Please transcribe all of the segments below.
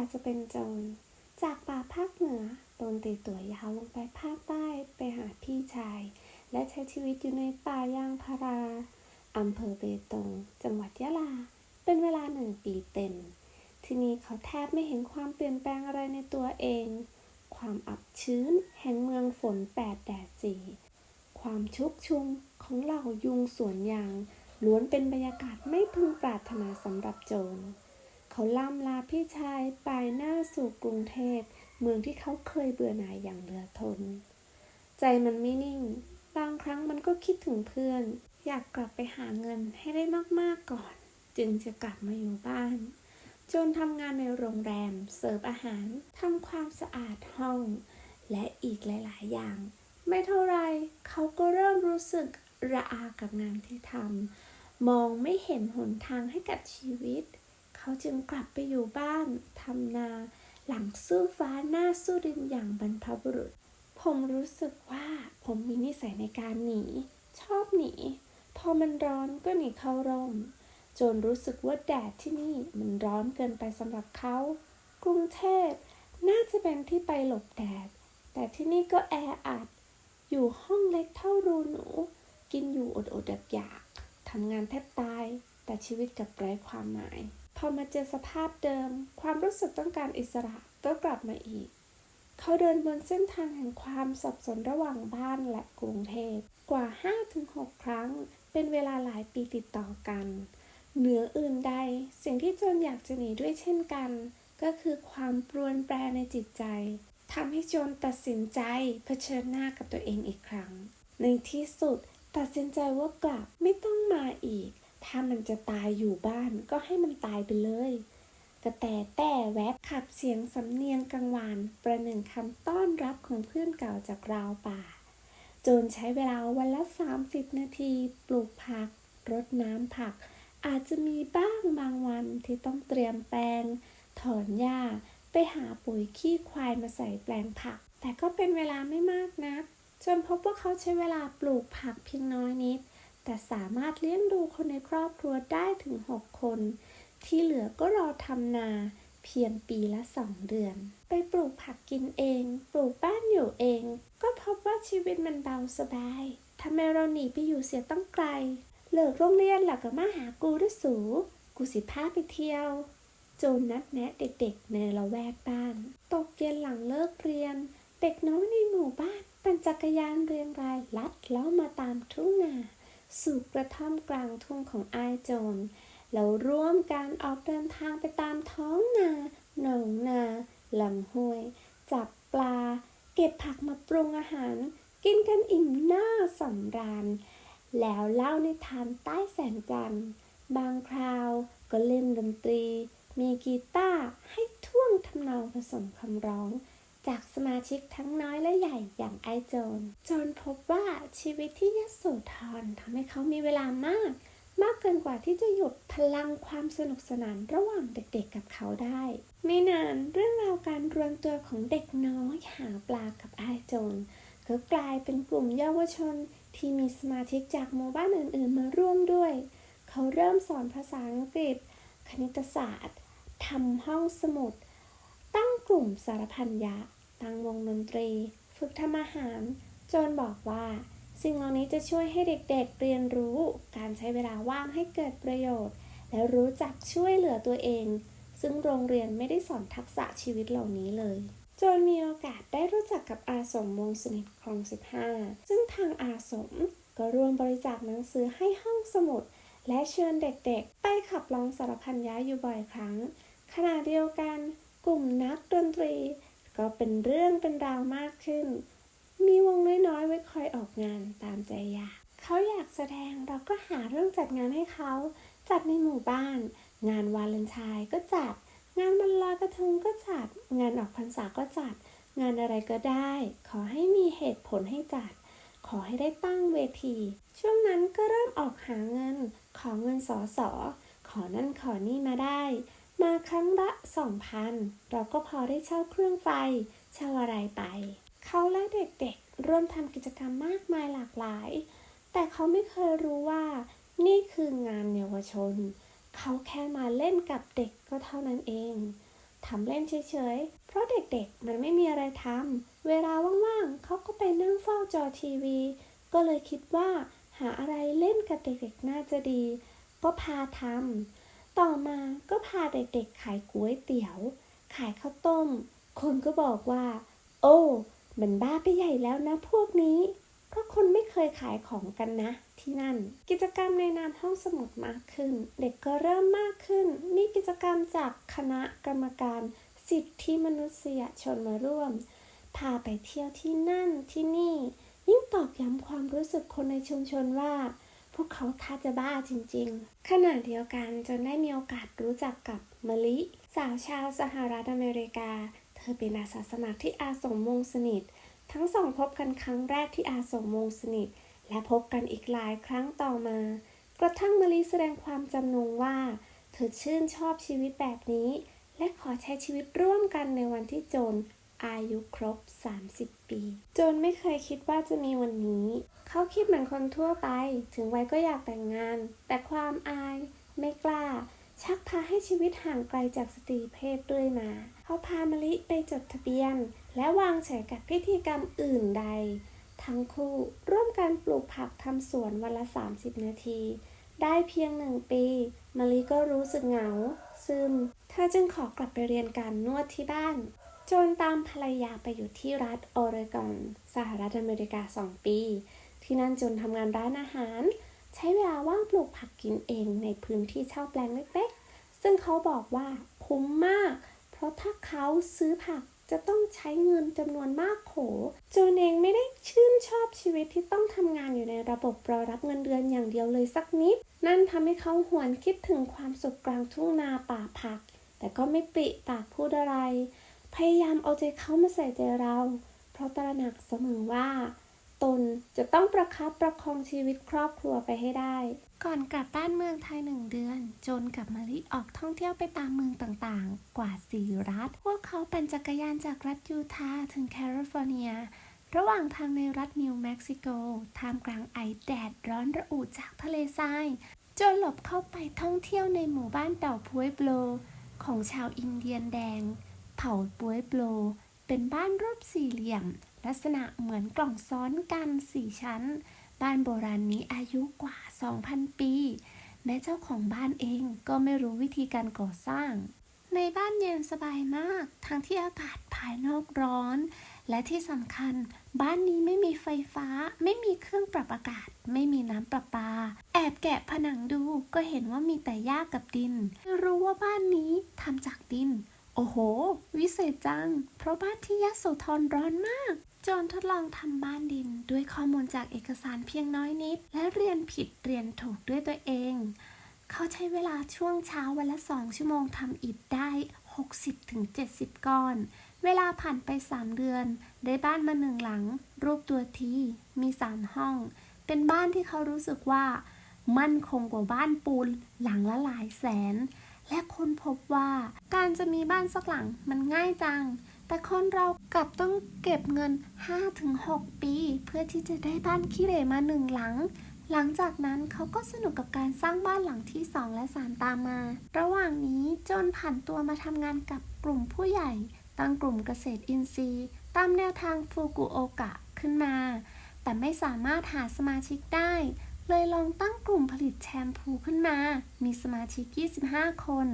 าจะเป็นโจร จากป่าภาคเหนือตนตีตัวยาวลงไปภาคใต้ไปหาพี่ชาย และใช้ชีวิตอยู่ในป่ายางพาราอำเภอเบตง จังหวัดยะลา เป็นเวลาหนึ่งปีเต็ม ที่นี่เขาแทบไม่เห็นความเปลี่ยนแปลงอะไรในตัวเอง ความอับชื้นแห่งเมืองฝนแปดแดดสี่ความชุกชุมของเหล่ายุงสวนยางล้วนเป็นบรรยากาศไม่พึงปรารถนาสำหรับโจร เขาล่ำลาพี่ชายปลายหน้าสู่กรุงเทพเมืองที่เขาเคยเบื่อหน่ายอย่างเหลือทน ใจมันไม่นิ่ง บางครั้งมันก็คิดถึงเพื่อน อยากกลับไปหาเงินให้ได้มากๆก่อน จึงจะกลับมาอยู่บ้าน จนทำงานในโรงแรม เสิร์ฟอาหารทำความสะอาดห้อง และอีกหลาย ๆ อย่าง ไม่เท่าไรเขาก็เริ่มรู้สึกระอากับงานที่ทำมองไม่เห็นหนทางให้กับชีวิต เขาจึงกลับไปอยู่บ้านทำนา หลังสู้ฟ้าหน้าสู้ดินอย่างบรรพบุรุษ ผมรู้สึกว่าผมมีนิสัยในการหนี ชอบหนี พอมันร้อนก็หนีเข้าร่ม จนรู้สึกว่าแดดที่นี่มันร้อนเกินไปสำหรับเขา กรุงเทพน่าจะเป็นที่ไปหลบแดด แต่ที่นี่ก็แออัด อยู่ห้องเล็กเท่ารูหนู กินอยู่อดอดๆอยากๆทำงานแทบตาย แต่ชีวิตกับไร้ความหมาย พอมาเจอสภาพเดิม ความรู้สึกต้องการอิสระก็กลับมาอีก เขาเดินบนเส้นทางแห่งความสับสนระหว่างบ้านและกรุงเทพกว่า 5-6 ครั้ง เป็นเวลาหลายปีติดต่อกัน เหนืออื่นใด สิ่งที่โจนอยากจะหนีด้วยเช่นกัน ก็คือความปรวนแปรในจิตใจทำให้โจนตัดสินใจเผชิญหน้ากับตัวเองอีกครั้ง ในที่สุดตัดสินใจว่ากลับไม่ต้องมาอีก ถ้ามันจะตายอยู่บ้านก็ให้มันตายไปเลย กระแตแต่แวบขับเสียงสำเนียงกังวาน ประหนึ่งคำต้อนรับของเพื่อนเก่าจากราวป่า จนใช้เวลาวันละ 30 นาทีปลูกผัก รดน้ำผัก อาจจะมีบ้างบางวันที่ต้องเตรียมแปลง ถอนหญ้า ไปหาปุ๋ยขี้ควายมาใส่แปลงผัก แต่ก็เป็นเวลาไม่มากนักจนพบว่าเขาใช้เวลาปลูกผักเพียงน้อยนิด แต่สามารถเลี้ยงดูคนในครอบครัวได้ถึง 6 คน ที่เหลือก็รอทำนาเพียงปีละสองเดือน ไปปลูกผักกินเอง ปลูกบ้านอยู่เอง ก็พบว่าชีวิตมันเบาสบายทำไมเราหนีไปอยู่เสียตั้งไกล เลิกโรงเรียนหลักก็มาหากูด้วยสู กูสิพาไปเที่ยว โจนนัดแนะเด็กๆ ในละแวกบ้าน ตกเย็นหลังเลิกเรียน เด็กน้อยในหมู่บ้าน ปั่นจักรยานเรียงรายลัดเล้ามาตามทุ่งนา สู่กระท่อมกลางทุ่งของอายโจรแล้วร่วมการออกเดินทางไปตามท้องนา หนองนาลำห้วย จับปลา เก็บผักมาปรุงอาหาร กินกันอิ่มหน้าสำราญ แล้วเล่านิทานใต้แสงจันทร์บางคราวก็เล่นดนตรี มีกีตาร์ให้ท่วงทำนองผสมคำร้อง จากสมาชิกทั้งน้อยและใหญ่อย่างไอโจนจนพบว่าชีวิตที่ยโสธรทำให้เขามีเวลามาก มากเกินกว่าที่จะหยุดพลังความสนุกสนานระหว่างเด็กๆกับเขาได้ ไม่นานเรื่องราวการรวมตัวของเด็กน้อยหาปลากับไอโจนก็กลายเป็นกลุ่มเยาวชนที่มีสมาชิกจากหมู่บ้านอื่นๆ มาร่วมด้วย เขาเริ่มสอนภาษาอังกฤษ คณิตศาสตร์ทำห้องสมุด ตั้งกลุ่มสารพันยะ ตั้งวงดนตรี ฝึกทำอาหาร โจนบอกว่า สิ่งเหล่านี้จะช่วยให้เด็กๆเรียนรู้ การใช้เวลาว่างให้เกิดประโยชน์ และรู้จักช่วยเหลือตัวเอง ซึ่งโรงเรียนไม่ได้สอนทักษะชีวิตเหล่านี้เลยจนมีโอกาสได้รู้จักกับอาสมวงสนิทคลอง 15 ซึ่งทางอาสมก็ร่วมบริจาคหนังสือให้ห้องสมุด และเชิญเด็กๆ ไปขับร้องสารพันย้ายอยู่บ่อยครั้ง ขณะเดียวกัน กลุ่มนักดนตรี ก็เป็นเรื่องเป็นราวมากขึ้น มีวงน้อยๆไว้คอยออกงานตามใจอยากเขาอยากแสดงเราก็หาเรื่องจัดงานให้เขา จัดในหมู่บ้าน งานวาเลนไทน์ก็จัด งานวันลอยกระทงก็จัด งานออกพรรษาก็จัด งานอะไรก็ได้ ขอให้มีเหตุผลให้จัด ขอให้ได้ตั้งเวที ช่วงนั้นก็เริ่มออกหาเงิน ขอเงินสอสอขอนั่นขอนี่มาได้ มาครั้งละสองพันเราก็พอได้เช่าเครื่องไฟ เช่าอะไรไป เขาและเด็กๆร่วมทำกิจกรรมมากมายหลากหลาย แต่เขาไม่เคยรู้ว่า นี่คืองานเยาวชน เขาแค่มาเล่นกับเด็กก็เท่านั้นเองทำเล่นเฉยๆ เพราะเด็กๆ มันไม่มีอะไรทำ เวลาว่างๆ เขาก็ไปนั่งเฝ้าจอทีวี ก็เลยคิดว่า หาอะไรเล่นกับเด็กๆ น่าจะดี ก็พาทำ ต่อมาก็พาเด็กๆขายก๋วยเตี๋ยว ขายข้าวต้ม คนก็บอกว่า โอ้ มันบ้าไปใหญ่แล้วนะพวกนี้เพราะคนไม่เคยขายของกันนะ ที่นั่น กิจกรรมในนามห้องสมุดมากขึ้น เด็กก็เริ่มมากขึ้น มีกิจกรรมจากคณะกรรมการสิทธิมนุษยชนมาร่วม พาไปเที่ยวที่นั่นที่นี่ ยิ่งตอกย้ำความรู้สึกคนในชุมชนว่า พวกเขาท่าจะบ้าจริงๆ ขณะเดียวกันจนได้มีโอกาสรู้จักกับมะลิ สาวชาวสหรัฐอเมริกา เธอเป็นอาสาสมัครที่อาสมวงสนิท ทั้งสองพบกันครั้งแรกที่อาสมวงสนิท และพบกันอีกหลายครั้งต่อมา กระทั่งมะลิแสดงความจำนงว่า เธอชื่นชอบชีวิตแบบนี้ และขอใช้ชีวิตร่วมกันในวันที่โจน อายุครบ 30 ปีโจนไม่เคยคิดว่าจะมีวันนี้ เขาคิดเหมือนคนทั่วไป ถึงวัยก็อยากแต่งงาน แต่ความอาย ไม่กล้า ชักพาให้ชีวิตห่างไกลจากสตรีเพศเรื่อยมา เขาพามลิไปจดทะเบียน และวางเฉยกับพิธีกรรมอื่นใด ทั้งคู่ร่วมกันปลูกผักทำสวนวันละ 30 นาที ได้เพียงหนึ่งปีมลิก็รู้สึกเหงา ซึม เธอจึงขอกลับไปเรียนการนวดที่บ้าน จนตามภรรยาไปอยู่ที่รัฐโอเรกอนสหรัฐอเมริกา 2 ปี ที่นั่นจนทำงานร้านอาหาร ใช้เวลาว่างปลูกผักกินเองในพื้นที่เช่าแปลงเล็กๆ ซึ่งเขาบอกว่าคุ้มมาก เพราะถ้าเขาซื้อผักจะต้องใช้เงินจำนวนมากโขโจนเองไม่ได้ชื่นชอบชีวิตที่ต้องทำงานอยู่ในระบบรอรับเงินเดือนอย่างเดียวเลยสักนิด นั่นทำให้เขาหวนคิดถึงความสุขกลางทุ่งนาป่าผัก แต่ก็ไม่ปริปากพูดอะไร พยายามเอาใจเขามาใส่ใจเรา เพราะตระหนักเสมอว่า ตนจะต้องประคับประคองชีวิตครอบครัวไปให้ได้ ก่อนกลับบ้านเมืองไทยหนึ่งเดือน โจนกับมาริออกท่องเที่ยวไปตามเมืองต่างๆ กว่าสี่รัฐ พวกเขาปั่นจักรยานจากรัฐยูทาห์ถึงแคลิฟอร์เนียระหว่างทางในรัฐนิวเม็กซิโก ท่ามกลางไอแดดร้อนระอุจากทะเลทราย จนหลบเข้าไปท่องเที่ยวในหมู่บ้านเต่าพวยโบลของชาวอินเดียนแดง เผาปวยโบลเป็นบ้านรูปสี่เหลี่ยม ลักษณะเหมือนกล่องซ้อนกันสี่ชั้น บ้านโบราณนี้อายุกว่า 2,000 ปี แม้เจ้าของบ้านเองก็ไม่รู้วิธีการก่อสร้าง ในบ้านเย็นสบายมาก ทั้งที่อากาศภายนอกร้อน และที่สำคัญ บ้านนี้ไม่มีไฟฟ้า ไม่มีเครื่องปรับอากาศ ไม่มีน้ำประปา แอบแกะผนังดูก็เห็นว่ามีแต่หญ้ากับดิน รู้ว่าบ้านนี้ทำจากดิน โอ้โห วิเศษจัง เพราะบ้านที่ยะโสธรร้อนมากจอนทดลองทำบ้านดินด้วยข้อมูลจากเอกสารเพียงน้อยนิด และเรียนผิดเรียนถูกด้วยตัวเอง เขาใช้เวลาช่วงเช้าวันละสองชั่วโมงทำอิฐได้ 60-70 ก้อน เวลาผ่านไป 3 เดือน ได้บ้านมาหนึ่งหลัง รูปตัวทีมีสามห้อง เป็นบ้านที่เขารู้สึกว่า มั่นคงกว่าบ้านปูนหลังละหลายแสน และค้นพบว่าการจะมีบ้านสักหลังมันง่ายจัง แต่คนเรากลับต้องเก็บเงิน 5-6 ปี เพื่อที่จะได้บ้านขี้เหร่มาหนึ่งหลัง หลังจากนั้นเขาก็สนุกกับการสร้างบ้านหลังที่ 2 และ 3 ตามมา ระหว่างนี้จนผ่านตัวมาทำงานกับกลุ่มผู้ใหญ่ตั้งกลุ่มเกษตรอินทรีย์ ตามแนวทางฟูกุโอกะขึ้นมา แต่ไม่สามารถหาสมาชิกได้ เลยลองตั้งกลุ่มผลิตแชมพูขึ้นมา มีสมาชิก 25 คน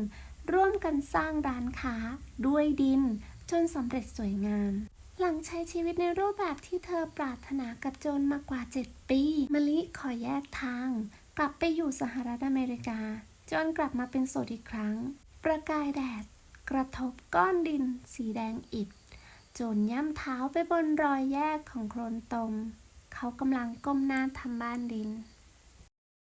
ร่วมกันสร้างร้านค้า ด้วยดิน จนสำเร็จสวยงาม หลังใช้ชีวิตในรูปแบบที่เธอปรารถนากับโจนมากว่า 7 ปี มะลิขอแยกทาง กลับไปอยู่สหรัฐอเมริกา จนกลับมาเป็นโสดอีกครั้ง ประกายแดด กระทบก้อนดิน สีแดงอิฐโจนย่ำเท้าไปบนรอยแยกของโคลนตม เขากำลังก้มหน้าทำบ้านดิน